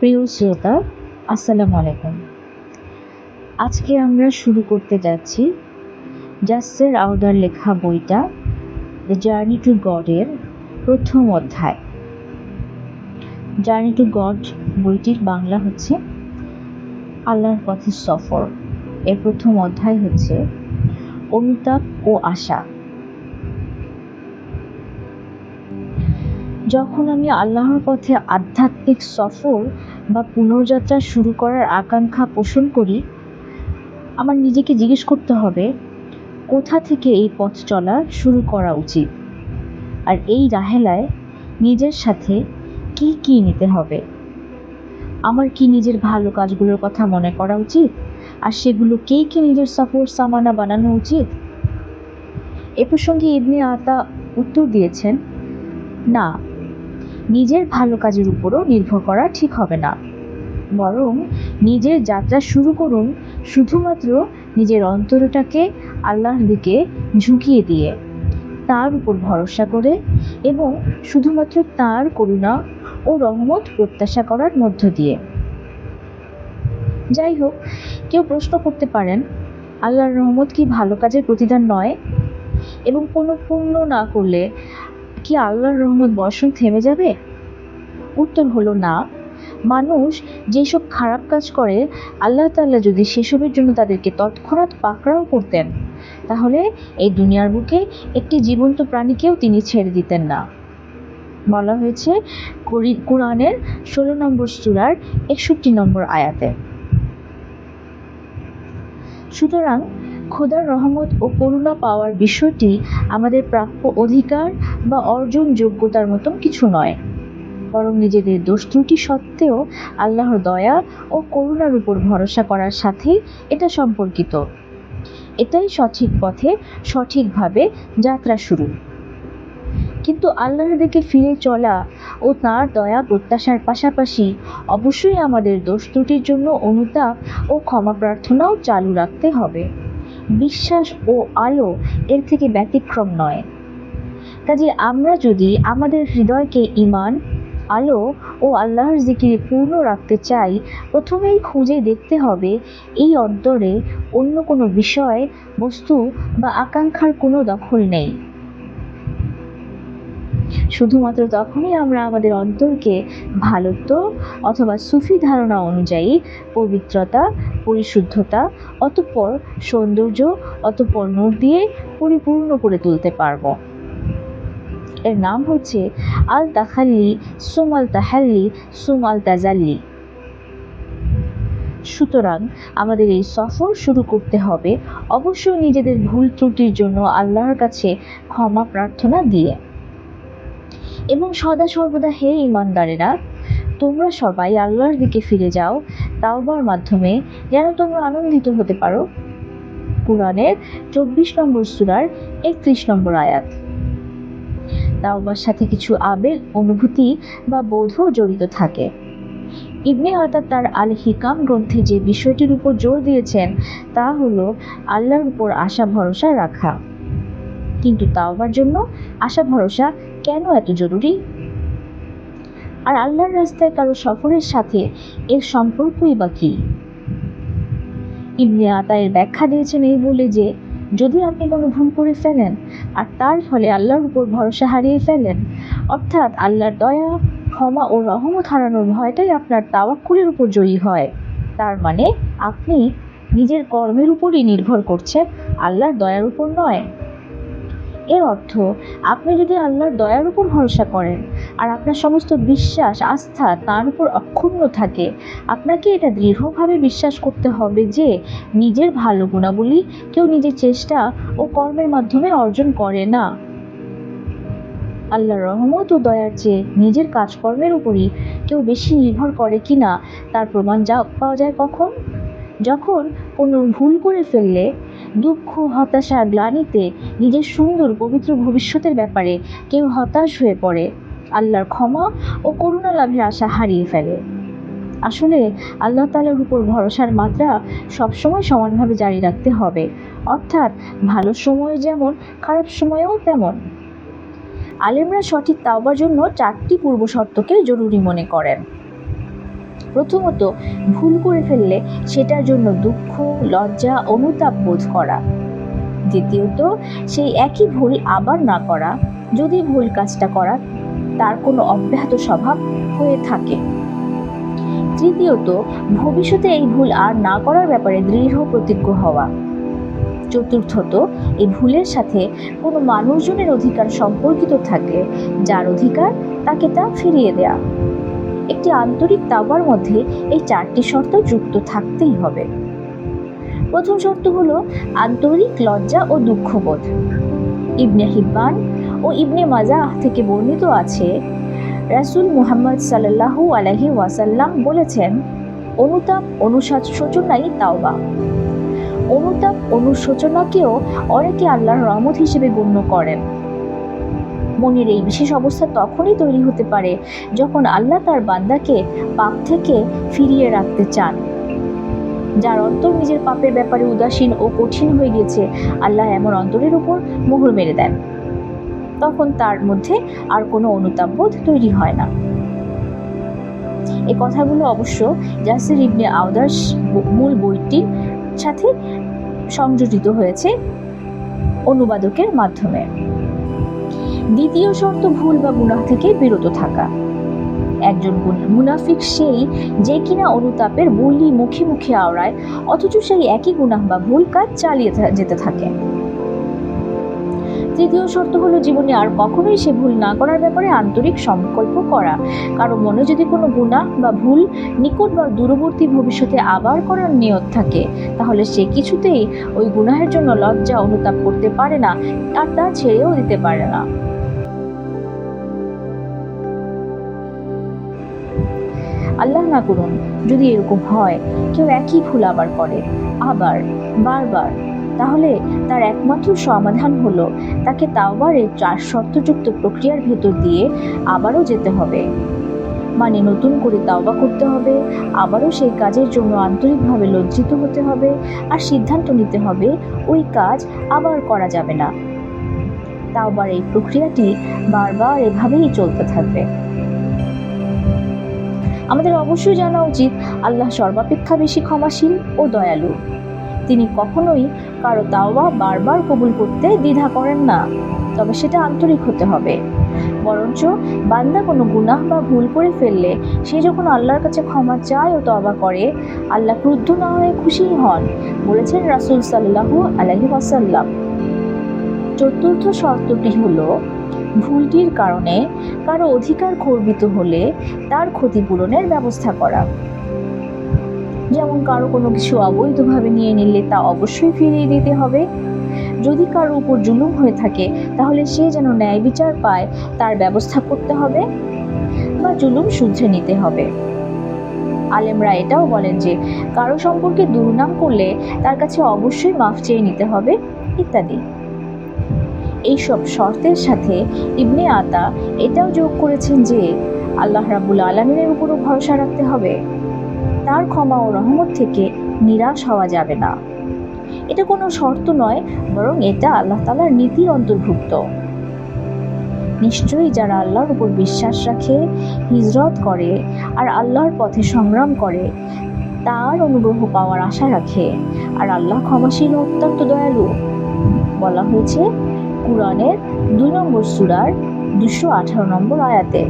প্রিয় শ্রোতা, আসসালামু আলাইকুম। আজকে আমরা শুরু করতে যাচ্ছি জাসের আউদার লেখা বইটা দ্য জার্নি টু গডের প্রথম অধ্যায়। জার্নি টু গড বইটির বাংলা হচ্ছে আল্লাহর পথে সফর। এর প্রথম অধ্যায় হচ্ছে অনুতাপ ও আশা। যখন আমি আল্লাহর পথে আধ্যাত্মিক সফর বা পুনর্যাত্রা শুরু করার আকাঙ্ক্ষা পোষণ করি, আমার নিজেকে জিজ্ঞেস করতে হবে, কোথা থেকে এই পথ চলা শুরু করা উচিত? আর এই রাহেলায় নিজের সাথে কি কি নিতে হবে? আমার কি নিজের ভালো কাজগুলোর কথা মনে করা উচিত? আর সেগুলোকেই কি নিজের সফর সামানা বানানো উচিত? এ প্রসঙ্গে ইবনে আতা উত্তর দিয়েছেন, না নিজের ভালো কাজের উপরও নির্ভর করা ঠিক হবে না। বরং নিজের যাত্রা শুরু করুন শুধুমাত্র নিজের অন্তরটাকে আল্লাহর দিকে ঝুঁকিয়ে দিয়ে। তার উপর ভরসা করে এবং শুধুমাত্র তার করুণা ও রহমত প্রত্যাশা করার মধ্য দিয়ে। যাই হোক, কেউ প্রশ্ন করতে পারেন, আল্লাহর রহমত কি ভালো কাজের প্রতিদান নয়? এবং কোনো পূর্ণ না করলে কি আল্লাহর রহমত বর্ষণ থেমে যাবে? উত্তর হলো না। মানুষ যেসব খারাপ কাজ করে, আল্লাহ তাল্লাহ যদি সেসবের জন্য তাদেরকে তৎক্ষণাৎ পাকড়াও করতেন, তাহলে এই দুনিয়ার বুকে একটি জীবন্ত প্রাণীকেও তিনি ছেড়ে দিতেন না। বলা হয়েছে কোরআনের ষোলো নম্বর সুরার একষট্টি নম্বর আয়াতে। সুতরাং খোদার রহমত ও করুণা পাওয়ার বিষয়টি আমাদের প্রাপ্য অধিকার বা অর্জন যোগ্যতার মতন কিছু নয়। বরং নিজেদের দোষ ত্রুটি সত্ত্বেও আল্লাহর দয়া ও করুণার উপর ভরসা করার সাথেই এটা সম্পর্কিত। এটাই সঠিক পথে সঠিকভাবে যাত্রা শুরু। কিন্তু আল্লাহর দিকে ফিরে চলা ও তার দয়া প্রত্যাশার পাশাপাশি অবশ্যই আমাদের দোষ ত্রুটির জন্য অনুতাপ ও ক্ষমা প্রার্থনাও চালু রাখতে হবে। বিশ্বাস ও আলো এর থেকে ব্যতিক্রম নয়। কাজে আমরা যদি আমাদের হৃদয়কে ইমান আলো ও আল্লাহর জিকিরে পূর্ণ রাখতে চাই, প্রথমেই খুঁজে দেখতে হবে এই অন্তরে অন্য কোনো বিষয়, বস্তু বা আকাঙ্ক্ষার কোনো দখল নেই। শুধুমাত্র তখনই আমরা আমাদের অন্তরকে ভালোত্ব অথবা সুফি ধারণা অনুযায়ী পবিত্রতা, পরিশুদ্ধতা, অতঃপর সৌন্দর্য, অতঃপর নূর দিয়ে পরিপূর্ণ করে তুলতে পারব। এর নাম হচ্ছে আল তাখাল্লি, সুম আল তাহাল্লি, সুম আল তাজাল্লি। সুতরাং আমাদের এই সফর শুরু করতে হবে অবশ্যই নিজেদের ভুল ত্রুটির জন্য আল্লাহর কাছে ক্ষমা প্রার্থনা দিয়ে। এবং সদা সর্বদা হে ইমানদারেরা তোমরা সবাই আল্লাহর দিকে ফিরে যাও, তাওবার মাধ্যমে যেন তোমরা আনন্দিত হতে পারো। কোরআনের চব্বিশ নম্বর সুরার একত্রিশ নম্বর আয়াত। তাওবার সাথে কিছু আবেগ, অনুভূতি বা বোধও জড়িত থাকে। ইবনে অর্থাৎ তার আল হিকাম গ্রন্থে যে বিষয়টির উপর জোর দিয়েছেন, তা হলো আল্লাহর উপর আশা, ভরসা রাখা। কিন্তু তাওবার জন্য আশা, ভরসা কেন এত জরুরি? আর আল্লাহর রাস্তায় কারও সফরের সাথে এর সম্পর্কই বা কী? ইবনে আতা এর ব্যাখ্যা দিয়েছেন এই বলে যে, যদি আপনি কোনো ভুল করে ফেলেন আর তার ফলে আল্লাহর উপর ভরসা হারিয়ে ফেলেন। অর্থাৎ আল্লাহর দয়া, ক্ষমা ও রহমত হারানোর ভয়টাই আপনার তাওয়াক্কুলের উপর জয়ী হয়। তার মানে আপনি নিজের কর্মের উপরই নির্ভর করছেন, আল্লাহর দয়ার উপর নয়। এর অর্থ, আপনি যদি আল্লাহর দয়ার উপর ভরসা করেন আর আপনার সমস্ত বিশ্বাস, আস্থা তার উপর অক্ষুণ্ণ থাকে। আপনাকে এটা দৃঢ়ভাবে বিশ্বাস করতে হবে যে, নিজের ভালো গুণাবলী কেউ নিজের চেষ্টা ও কর্মের মাধ্যমে অর্জন করে না। আল্লাহর রহমত ও দয়ার চেয়ে নিজের কাজকর্মের উপরই কেউ বেশি নির্ভর করে কি না, তার প্রমাণ যা পাওয়া যায় কখন? যখন কোনো ভুল করে ফেললে, দুঃখ, হতাশা, গ্লানিতে নিজের সুন্দর, পবিত্র ভবিষ্যতের ব্যাপারে কেউ হতাশ হয়ে পড়ে। আল্লাহর ক্ষমা ও করুণা লাভের আশা হারিয়ে ফেলে। আসলে আল্লাহ তালার উপর ভরসার মাত্রা সবসময় সমানভাবে জারি রাখতে হবে। অর্থাৎ ভালো সময় যেমন, খারাপ সময়েও তেমন। আলেমরা সঠিক তাওবার জন্য চারটি পূর্ব শর্তকে জরুরি মনে করেন। প্রথমত, ভুল করে ফেললে সেটার জন্য দুঃখ, লজ্জা, অনুতাপ বোধ করা। দ্বিতীয়ত, সেই একই ভুল আবার না করা। যদি ভুল কাজটা করা তার কোনো অব্যাহত স্বভাব হয়ে থাকে। তৃতীয়ত, ভবিষ্যতে এই ভুল আর না করার ব্যাপারে দৃঢ় প্রতিজ্ঞ হওয়া। চতুর্থত, এই ভুলের সাথে কোনো মানুষজনের অধিকার সম্পর্কিত থাকলে যার অধিকার তাকে তা ফিরিয়ে দেয়া। একটি আন্তরিক তাওবার মধ্যে এই চারটি শর্ত যুক্ত থাকতেই হবে। প্রথম শর্ত হলো, আন্তরিক লজ্জা ও দুঃখবোধ। ইবনে হিব্বান ও ইবনে মাজাহ থেকে বর্ণিত আছে, রাসূল মুহাম্মদ সাল্লাল্লাহু আলাইহি ওয়াসাল্লাম বলেছেন, অনুতাপ অনুশোচনাই তাওবা। অনুতাপ অনুশোচনাকেও অনেকে আল্লাহর রহমত হিসেবে গণ্য করেন। মনের এই বিশেষ অবস্থা তখনই তৈরি হতে পারে যখন আল্লাহ তার বান্দাকে পাপ থেকে ফিরিয়ে রাখতে চান। যার অন্তর নিজের পাপের ব্যাপারে উদাসীন ও কঠিন হয়ে গেছে আল্লাহ এমন অন্তরের উপর মোহর মেরে দেন। তখন তার মধ্যে আর কোনো অনুতাপ বোধ তৈরি হয় না। এই কথাগুলো অবশ্য জাসির ইবনে আউদার মূল বইটির সাথে সংযোজিত হয়েছে অনুবাদকের মাধ্যমে। দ্বিতীয় শর্ত ভুল বা গুনাহ থেকে বিরত থাকা। একজন মুনাফিক সেই যে কিনা অনুতাপের বলি মুখে মুখে আওড়ায়, অথচ সেই একই গুনাহ বা ভুল কাজ চালিয়ে যেতে থাকে। তৃতীয় শর্ত হলো জীবনে আর কখনোই সে ভুল না করার ব্যাপারে আন্তরিক সংকল্প করা। কারও মনে যদি কোনো গুনাহ বা ভুল নিকট বা দূরবর্তী ভবিষ্যতে আবার করার নিয়ত থাকে, তাহলে সে কিছুতেই ওই গুনাহের জন্য লজ্জা অনুতাপ করতে পারে না, আর তা ছেড়েও দিতে পারে না। আল্লাহ না করুন, যদি এরকম হয়, কেউ একই ভুল আবার করে, আবার, বারবার। তাহলে তার একমাত্র সমাধান হলো তাকে তাওবার এই চার শর্তযুক্ত প্রক্রিয়ার ভেতর দিয়ে আবারও যেতে হবে। মানে নতুন করে তাওবা করতে হবে, আবারও সেই কাজের জন্য আন্তরিকভাবে লজ্জিত হতে হবে আর সিদ্ধান্ত নিতে হবে, ওই কাজ আবার করা যাবে না। তাওবার এই প্রক্রিয়াটি বারবার এভাবেই চলতে থাকবে। আমাদের অবশ্যই জানা উচিত, আল্লাহ সর্বাপেক্ষা বেশি ক্ষমাশীল ও দয়ালু। তিনি কখনোই কারও তাওবা বারবার কবুল করতে দ্বিধা করেন না, তবে সেটা আন্তরিক হতে হবে। বরঞ্চ বান্দা কোনো গুনাহ বা ভুল করে ফেললে সে যখন আল্লাহর কাছে ক্ষমা চায় ও তবা করে, আল্লাহ ক্রুদ্ধ না হয়ে খুশি হন, বলেছেন রাসুল সাল্লাহু আলহি ওয়াসাল্লাম। চতুর্থ শর্তটি হলো, ভুলটির কারণে কারও অধিকার খর্বিত হলে তার ক্ষতিপূরণের ব্যবস্থা করা। যেমন কারও কোনো কিছু অবৈধভাবে নিয়ে নিলে তা অবশ্যই ফিরিয়ে দিতে হবে। যদি কারও উপর জুলুম হয়ে থাকে, তাহলে সে যেন ন্যায় বিচার পায়, তার ব্যবস্থা করতে হবে বা জুলুম শুধরে নিতে হবে। আলেমরা এটাও বলেন যে, কারও সম্পর্কে দুর্নাম করলে তার কাছে অবশ্যই মাফ চেয়ে নিতে হবে, ইত্যাদি। এইসব শর্তের সাথে ইবনে আতা এটাও যোগ করেছেন যে, আল্লাহ রাবুল আলমিনের উপরও ভরসা রাখতে হবে। তার ক্ষমা ও রহমত থেকে নিরাশ হওয়া যাবে না। এটা কোনো শর্ত নয়, বরং এটা আল্লাহ তালার নীতির অন্তর্ভুক্ত। নিশ্চয়ই যারা আল্লাহর উপর বিশ্বাস রাখে, হিজরত করে আর আল্লাহর পথে সংগ্রাম করে, তার অনুগ্রহ পাওয়ার আশা রাখে। আর আল্লাহ ক্ষমাশীল অত্যন্ত দয়ালু। বলা হয়েছে, কুরআনের দুই নম্বর সুরার দুশো আঠারো নম্বর আয়াতে।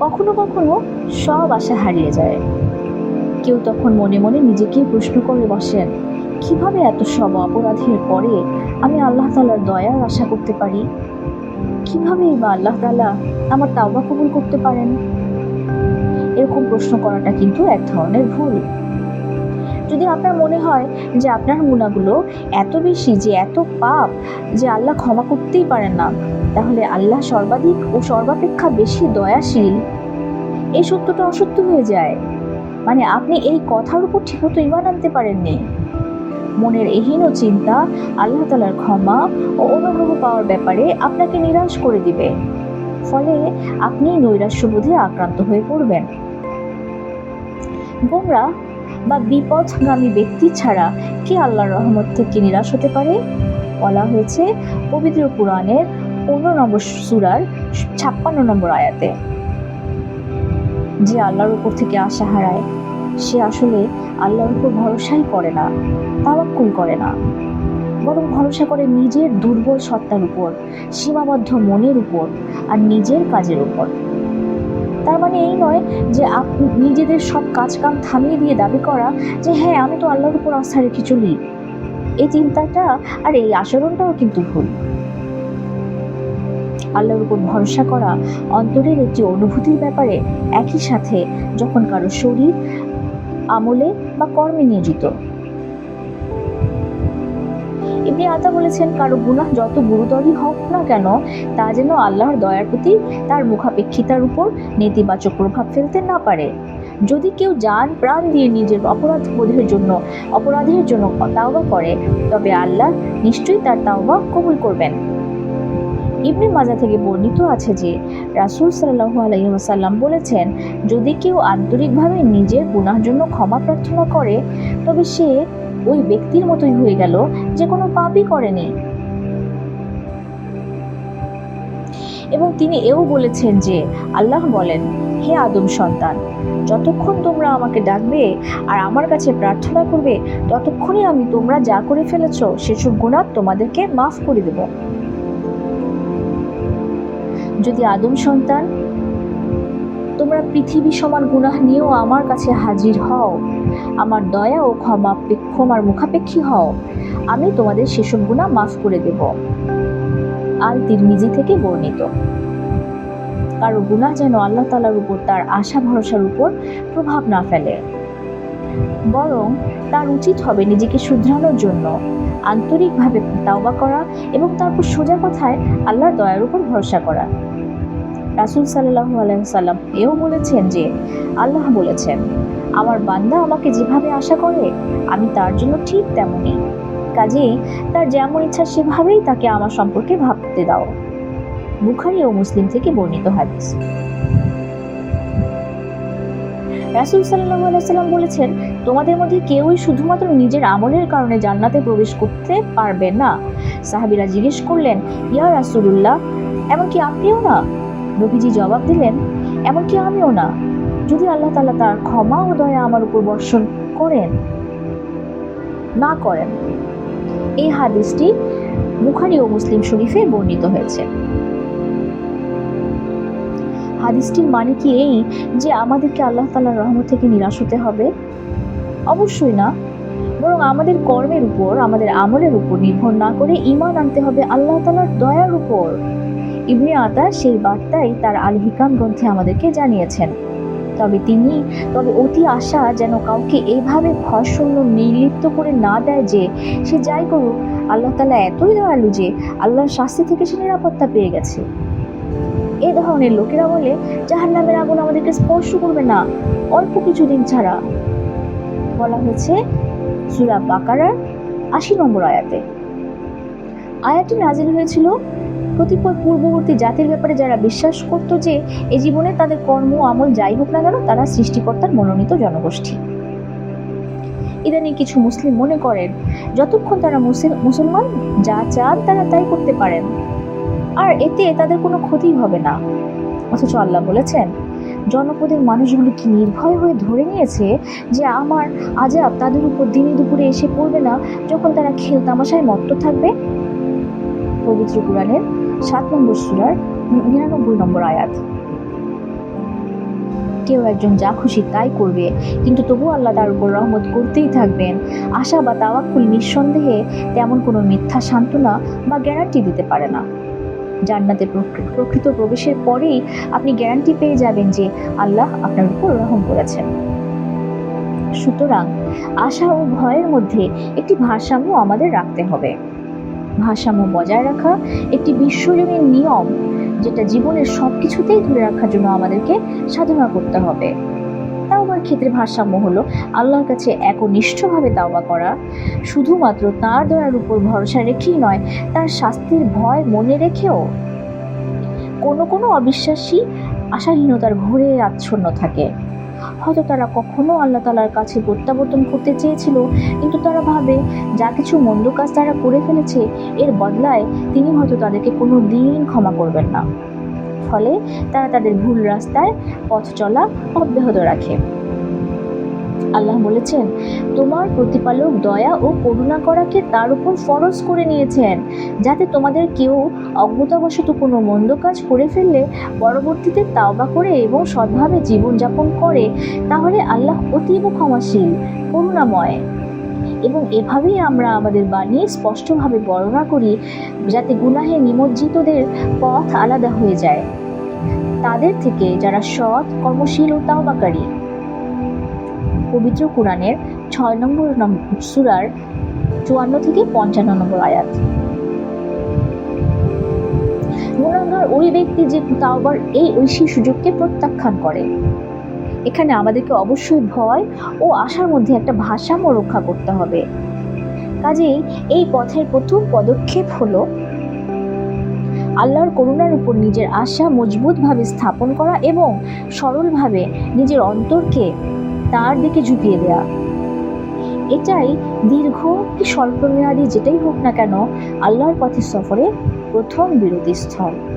কখনো কখনো সব আশা হারিয়ে যায়। কেউ তখন মনে মনে নিজেকে প্রশ্ন করে বসেন, কীভাবে এত সব অপরাধের পরে আমি আল্লাহ তালার দয়ার আশা করতে পারি? কীভাবে বা আল্লাহ তালা আমার তাওবা কবুল করতে পারেন? এরকম প্রশ্ন করাটা কিন্তু এক ধরনের ভুল। যদি আপনার মনে হয় যে আপনার গুণাগুলো এত বেশি, যে এত পাপ, যে আল্লাহ ক্ষমা করতেই পারেন না, তাহলে আল্লাহ সর্বাধিক ও সর্বাপেক্ষা বেশি দয়াশীল এই সত্যটা অসত্য হয়ে যায়। মানে আপনি এই কথার উপর ঠিকমতো ইমান আনতে পারেননি। মনের এহীন চিন্তা, আল্লাহ তালার ক্ষমা ও অনুগ্রহ পাওয়ার ব্যাপারে আপনাকে নিরাশ করে দিবে। ফলে আপনি নৈরাশ্যবোধে আক্রান্ত হয়ে পড়বেন। গোমরা বা বিপথগামী ব্যক্তি ছাড়া কে আল্লাহর রহমত থেকে নিরাশ হতে পারে? বলা হয়েছে, পবিত্র পুরাণের পনেরো নম্বর সুরার ছাপ্পান্ন নম্বর আয়াতে। যে আল্লাহর উপর থেকে আশা হারায়, সে আসলে আল্লাহর উপর ভরসাই করে না, তাওয়াক্কুল করে না। বরং ভরসা করে নিজের দুর্বল সত্তার উপর, সীমাবদ্ধ মনের উপর আর নিজের কাজের উপর। তার মানে এই নয় যে আপনি নিজেদের সব কাজ কাম থামিয়ে দিয়ে দাবি করা যে হ্যাঁ আমি তো আল্লাহর উপর আস্থা রেখে চলি। এই চিন্তাটা আর এই আচরণটাও কিন্তু ভুল। আল্লাহর উপর ভরসা করা অন্তরের একটি অনুভূতির ব্যাপারে একই সাথে যখন কারও শরীর, আমলে বা কর্মে নিয়োজিত। ইবনে আতা বলেছেন, কারও গুনাহ যত গুরুতরই হোক না কেন, তা যেন আল্লাহর দয়ার প্রতি তার মুখাপেক্ষিতার উপর নেতিবাচক প্রভাব ফেলতে না পারে। যদি কেউ যান প্রাণ দিয়ে নিজের অপরাধ বোধের জন্য, অপরাধের জন্য তাওবা করে, তবে আল্লাহ নিশ্চয়ই তার তাওবা কবুল করবেন। ইবনে মাজা থেকে বর্ণিত আছে যে, রাসূল সাল্লাল্লাহু আলাইহি ওয়াসাল্লাম বলেছেন, যদি কেউ আন্তরিকভাবে নিজের গুনার জন্য ক্ষমা প্রার্থনা করে, তবে সে ওই ব্যক্তির মতোই হয়ে গেল যে কোনো পাপই করেনি। এবং তিনি এও বলেছেন যে, আল্লাহ বলেন, হে আদম সন্তান, যতক্ষণ তোমরা আমাকে ডাকবে আর আমার কাছে প্রার্থনা করবে, ততক্ষণই আমি তোমরা যা করে ফেলেছ, সেসব গুণাহ তোমাদেরকে মাফ করে দেব। যদি আদম সন্তান, তোমরা পৃথিবী সমান গুনাহ নিয়েও আমার কাছে হাজির হও। আমার দয়া ও ক্ষমা ক্ষমার মুখাপেক্ষী হও। আমি তোমাদের সেসব গুণা মাফ করে দেব। আল তিরমিজি থেকে বর্ণিত। কারও গুনাহ যেন আল্লাহ তালার উপর, তার আশা ভরসার উপর প্রভাব না ফেলে। বরং তার উচিত হবে নিজেকে শুধরানোর জন্য। আন্তরিকভাবে তাওবা করা এবং তারপর সোজা কথায় আল্লাহর দয়ার উপর ভরসা করা। রাসুল সাল্লাহু আলাইসাল্লাম এও বলেছেন যে, আল্লাহ বলেছেন, আমার বান্দা আমাকে যেভাবে আশা করে, আমি তার জন্য ঠিক তেমনই। কাজেই তার যেমন ইচ্ছা সেভাবেই তাকে আমার সম্পর্কে ভাবতে দাও। বুখারি ও মুসলিম থেকে বর্ণিত হাদিস। রাসুল সাল্লাহ আলাইসাল্লাম বলেছেন, তোমাদের মধ্যে কেউই শুধুমাত্র নিজের আমলের কারণে জান্নাতে প্রবেশ করতে পারবে না। সাহাবিরা জিজ্ঞেস করলেন, ইয়া রাসুলুল্লাহ, এমনকি আপনিও না? নবীজি জবাব দিলেন, এমনকি আমিও না, যদি আল্লাহ তালা তার ক্ষমা ও দয়া আমার উপর বর্ষণ করেন, না করেন। এই হাদিসটি বুখারি ও মুসলিম শরীফে বর্ণিত হয়েছে। হাদিসটির মানে কি এই যে আমাদেরকে আল্লাহ তালার রহমত থেকে নিরাশ হতে হবে? অবশ্যই না। বরং আমাদের কর্মের উপর, আমাদের আমলের উপর নির্ভর না করে ইমান আনতে হবে আল্লাহ তালার দয়ার উপর। ইবনে আতা সেই বার্তাই তার আল হিকাম গ্রন্থে আমাদেরকে জানিয়েছেন। তবে তিনি, তবে অতি আশা যেন কাউকে এইভাবে ভয়শূন্য নির্লিপ্ত করে না দেয় যে সে যাই করুক, আল্লাহ তালা এতই দয়ালু যে আল্লাহর শাস্তি থেকে সে নিরাপত্তা পেয়ে গেছে। এই ধরনের লোকেরা বলে জাহান নামের আগুন আমাদেরকে স্পর্শ করবে না। অল্প কিছুদিন ছাড়া। বলা হয়েছে, সুরা বাকারার আশি নম্বর আয়াতে। আয়াতটি নাজিল হয়েছিল কতিপয় পূর্ববর্তী জাতির ব্যাপারে যারা বিশ্বাস করত যে, এ জীবনে তাদের কর্ম, আমল যাই হোক না কেন, তারা সৃষ্টিকর্তার মনোনীত জনগোষ্ঠী। ইদানিং কিছু মুসলিম মনে করেন, যতক্ষণ তারা মুসলমান, যা চান তারা তাই করতে পারেন। আর এতে তাদের কোনো ক্ষতি হবে না। অথচ আল্লাহ বলেছেন, জনপদের মানুষগুলো কি নির্ভয় হয়ে ধরে নিয়েছে যে আমার আজাব তাদের উপর দিনে দুপুরে এসে পড়বে না যখন তারা খেল তামাশায় মত্ত থাকবে? পবিত্র কোরআনের সাত নম্বর সুরার নিরানব্বই নম্বর আয়াত। কেউ একজন যা খুশি তাই করবে, কিন্তু তবু আল্লাহ তার উপর রহমত করতেই থাকবেন। আশা বা তাওয়াক্কুল নিঃসন্দেহে তেমন কোনো মিথ্যা সান্ত্বনা বা গ্যারান্টি দিতে পারে না। জান্নাতে প্রকৃত প্রবেশের পরেই আপনি গ্যারান্টি পেয়ে যাবেন যে আল্লাহ আপনার উপর রহম করেছেন। সুতরাং আশা ও ভয়ের মধ্যে একটি ভারসাম্য আমাদের রাখতে হবে। ভারসাম্য বজায় রাখা একটি বিশ্বজনীন নিয়ম, যেটা জীবনের সব কিছুতেই ধরে রাখার জন্য আমাদেরকে সাধনা করতে হবে। তাওবার ক্ষেত্রে ভারসাম্য হলো আল্লাহর কাছে একনিষ্ঠভাবে তাওবা করা। শুধুমাত্র তার দয়ার উপর ভরসা রেখেই নয়, তার শাস্তির ভয় মনে রেখেও। কোনো কোনো অবিশ্বাসী আশাহীনতার ঘুরে আচ্ছন্ন থাকে। হয়তো তারা কখনো আল্লাহ তালার কাছে প্রত্যাবর্তন করতে চেয়েছিল, কিন্তু তারা ভাবে যা কিছু মন্দ কাজ তারা করে ফেলেছে, এর বদলায় তিনি হয়তো তাদেরকে কোনো দিন ক্ষমা করবেন না। ফলে তারা তাদের ভুল রাস্তায় পথ চলা অব্যাহত রাখে। আল্লাহ বলেছেন, তোমার প্রতিপালক দয়া ও করুণা করাকে তার উপর ফরজ করে নিয়েছেন, যাতে তোমাদের কেউ অজ্ঞতাবশত কোনো মন্দ কাজ করে ফেললে পরবর্তীতে তাওবা করে এবং সৎভাবে জীবনযাপন করে, তাহলে আল্লাহ অতীব ক্ষমাশীল, করুণাময়। এবং এভাবেই আমরা আমাদের বাণী স্পষ্টভাবে বর্ণনা করি, যাতে গুনাহে নিমজ্জিতদের পথ আলাদা হয়ে যায়। তাদের থেকে যারা সৎ, কর্মশীল ও তাওবাকারী। পবিত্র কোরআনের ছয় নম্বর সুরার চুয়ান্ন থেকে পঞ্চান্ন নম্বর আয়াত। গুণাগার ওই ব্যক্তি যে তাওবার এই ঐশী সুযোগকে প্রত্যাখ্যান করে। এখানে আমাদেরকে অবশ্যই ভয় ও আশার মধ্যে একটা ভারসাম্য রক্ষা করতে হবে। কাজেই এই পথের প্রথম পদক্ষেপ হলো আল্লাহর করুণার উপর নিজের আশা মজবুতভাবে স্থাপন করা এবং সরলভাবে নিজের অন্তরকে তার দিকে ঝুঁকিয়ে দেয়া। এটাই দীর্ঘ কি স্বল্পমেয়াদী যেটাই হোক না কেন, আল্লাহর পথে সফরে প্রথম বিরতি স্থল